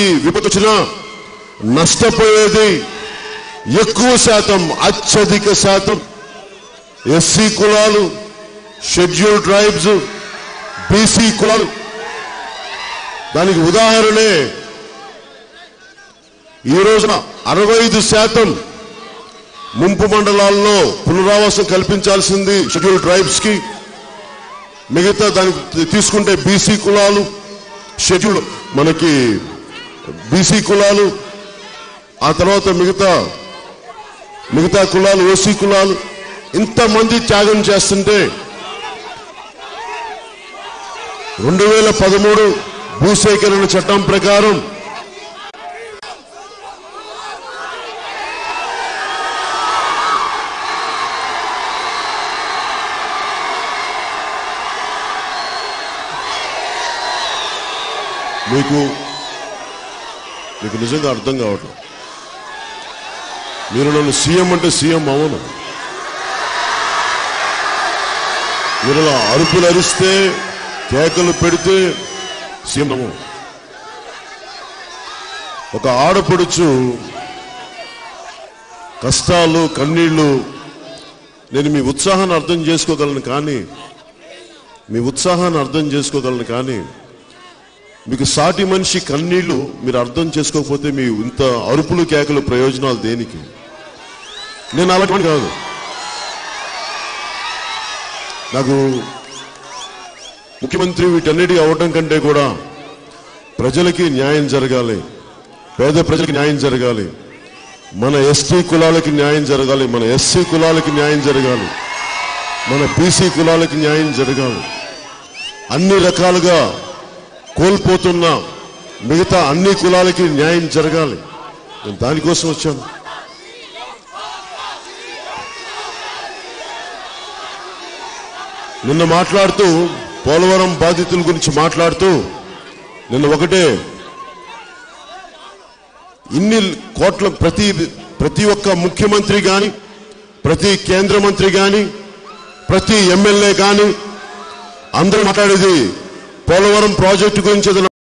విపత్తు వచ్చినా నష్టపోయేది ఎక్కువ శాతం అత్యధిక శాతం ఎస్సీ కులాలు షెడ్యూల్ ట్రైబ్స్ బీసీ కులాలు. దానికి ఉదాహరణే ఈ రోజున అరవై ఐదు శాతం ముంపు మండలాల్లో పునరావాసం కల్పించాల్సింది షెడ్యూల్ ట్రైబ్స్కి మిగతా దానికి తీసుకుంటే బీసీ కులాలు షెడ్యూల్ మనకి బీసీ కులాలు ఆ తర్వాత మిగతా మిగతా కులాలు ఓసీ కులాలు ఇంతమంది త్యాగం చేస్తుంటే రెండు వేల పదమూడు భూసేకరణ చట్టం ప్రకారం మీకు మీకు నిజంగా అర్థం కావటం మీరు నన్ను సీఎం అంటే సీఎం అవను మీరు అలా అరుపులు అరిస్తే కేకలు పెడితే సీఎం అవ్వను. ఒక ఆడపడుచు కష్టాలు కన్నీళ్ళు నేను మీ ఉత్సాహాన్ని అర్థం చేసుకోగలను కానీ మీ ఉత్సాహాన్ని అర్థం చేసుకోగలను కానీ మీకు సాటి మనిషి కన్నీళ్ళు మీరు అర్థం చేసుకోకపోతే మీ ఇంత అరుపులు కేకలు ప్రయోజనాలు దేనికి? నేను అలాంటి కాదు. నాకు ముఖ్యమంత్రి వీటన్నిటి అవ్వటం కంటే కూడా ప్రజలకి న్యాయం జరగాలి. పేద ప్రజలకు న్యాయం జరగాలి. మన ఎస్టీ కులాలకి న్యాయం జరగాలి. మన ఎస్సీ కులాలకి న్యాయం జరగాలి. మన బీసీ కులాలకి న్యాయం జరగాలి. అన్ని రకాలుగా కోల్పోతున్న. మిగతా అన్ని కులాలకి న్యాయం జరగాలి. నేను దానికోసం వచ్చాను. నిన్న మాట్లాడుతూ పోలవరం బాధితుల గురించి మాట్లాడుతూ నిన్న ఒకటే ఇన్ని కోట్ల ప్రతి ప్రతి ఒక్క ముఖ్యమంత్రి కానీ ప్రతి కేంద్ర మంత్రి కానీ ప్రతి ఎమ్మెల్యే కానీ అందరూ మాట్లాడేది పోలవరం ప్రాజెక్టు గురించి